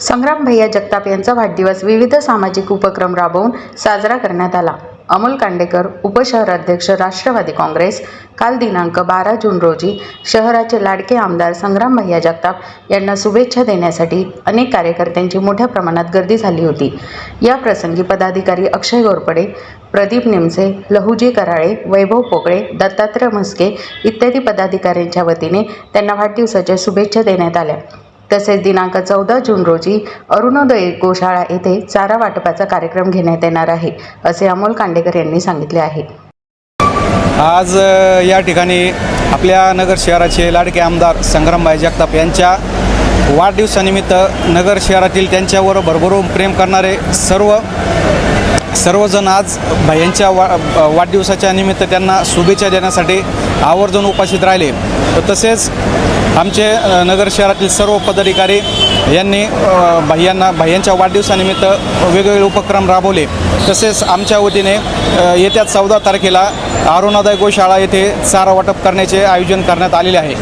संग्राम भैया जगताप यांचा वाढदिवस विविध सामाजिक उपक्रम राबवून साजरा करण्यात आला. अमोल कांडेकर उपशहराध्यक्ष राष्ट्रवादी काँग्रेस काल दिनांक बारा जून रोजी शहराचे लाडके आमदार संग्राम भैया जगताप यांना शुभेच्छा देण्यासाठी अनेक कार्यकर्त्यांची मोठ्या प्रमाणात गर्दी झाली होती. या प्रसंगी पदाधिकारी अक्षय गोरपडे प्रदीप निमसे लहुजी कराळे वैभव पोकळे दत्तात्रय म्हस्के इत्यादी पदाधिकाऱ्यांच्या वतीने त्यांना वाढदिवसाच्या शुभेच्छा देण्यात आल्या. तसेच दिनांक चौदा जून रोजी अरुणोदय गोशाळा येथे चारा वाटपाचा कार्यक्रम घेण्यात येणार आहे असे अमोल कांडेकर यांनी सांगितले आहे. आज या ठिकाणी आपल्या नगर शहराचे लाडके आमदार संग्रामबाई जगताप यांच्या वाढदिवसानिमित्त नगर शहरातील त्यांच्यावर भरभरून प्रेम करणारे सर्व सर्वजण आज भैयांच्या वा वाढदिवसाच्या निमित्त त्यांना शुभेच्छा देण्यासाठी आवर्जून उपस्थित राहिले. तसेच आमचे नगर शहरातील सर्व पदाधिकारी यांनी भाईयांना भैयांना भैयांच्या वाढदिवसानिमित्त वेगवेगळे उपक्रम राबवले. तसेच आमच्या वतीने येत्या चौदा तारखेला अरुणोदय गोशाळा येथे चारा वाटप करण्याचे आयोजन करण्यात आलेले आहे.